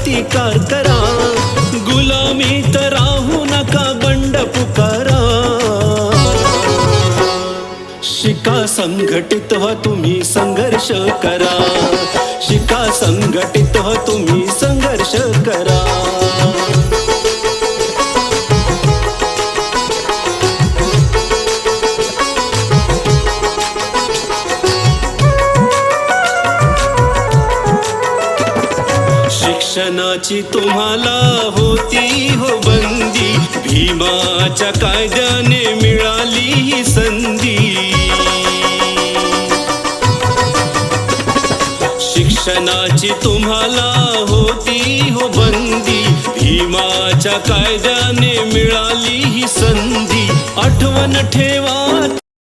प्रतिकार करा गुलामीत राहू नका बंड पुकारा. शिका संघटित तुम्ही संघर्ष करा. शिका संघटित तुम्ही शिक्षणाची तुम्हाला होती हो बंदी. भीमाच्या कायद्याने मिळाली ही संधी. शिक्षणाची तुम्हाला होती हो बंदी. भीमाच्या कायद्याने मिळाली ही संधी. आठवण ठेवा